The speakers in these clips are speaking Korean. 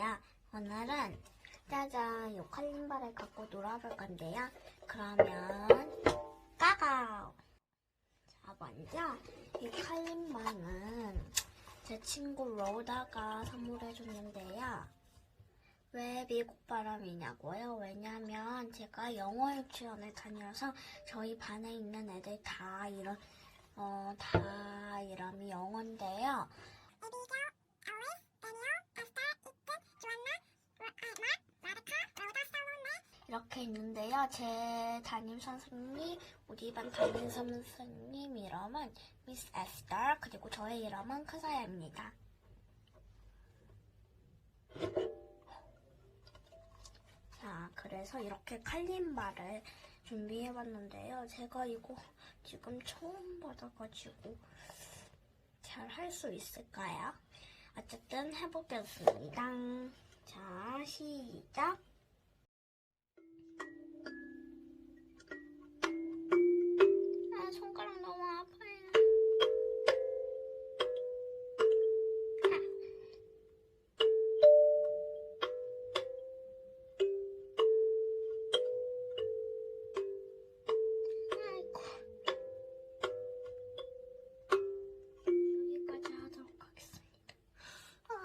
건데요. 오늘은 짜잔 요칼림바를 갖고 놀아볼 건데요. 그러면 까가 자 먼저 이 칼림바는 제 친구 로다가 선물해줬는데요. 왜 미국 바람이냐고요? 왜냐면 제가 영어 유치원에 다녀서 저희 반에 있는 애들 다 이런 어 다 이름이 영어인데요. 이렇게 있는데요. 제 담임 선생님, 우리 반 담임 선생님 이름은 미스 에스터, 그리고 저의 이름은 크사야입니다. 자, 그래서 이렇게 칼림바를 준비해봤는데요. 제가 이거 지금 처음 받아가지고 잘 할 수 있을까요? 어쨌든 해보겠습니다. 자, 시작.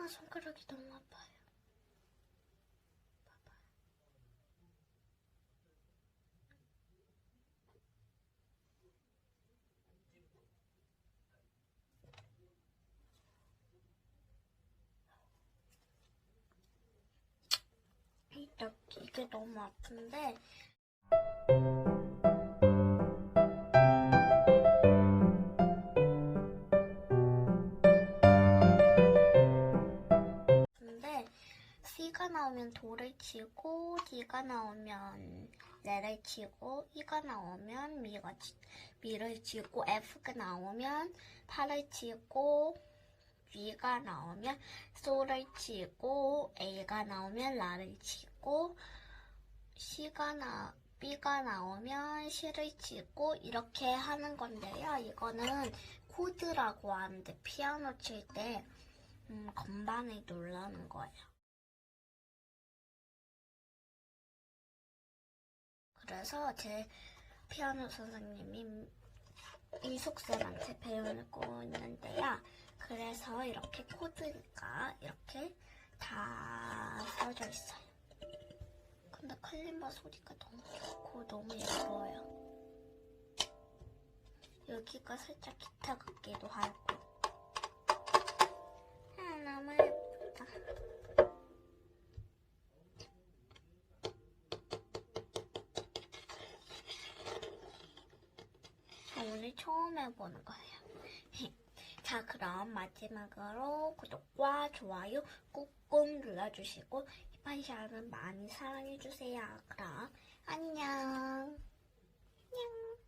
아, 손가락이 너무 아파요. 봐봐요. 이렇게 이게 너무 아픈데 C가 나오면 도를 치고 D가 나오면 레를 치고 E가 나오면 미가 치, 미를 치고 F가 나오면 파를 치고 B가 나오면 소를 치고 A가 나오면 라를 치고 C가 나 B가 나오면 C를 치고 이렇게 하는 건데요. 이거는 코드라고 하는데 피아노 칠때 음, 건반을 누르는 거예요. 그래서 제 피아노 선생님이 이숙쌤한테 배우고 있는데요. 그래서 이렇게 코드가 이렇게 다 써져 있어요. 근데 칼림바 소리가 너무 좋고 너무 예뻐요. 여기가 살짝 기타 같기도 하고. 처음 해보는 거예요. 자, 그럼 마지막으로 구독과 좋아요 꾹꾹 눌러주시고 이판샤는 많이 사랑해주세요. 그럼 안녕. 안녕.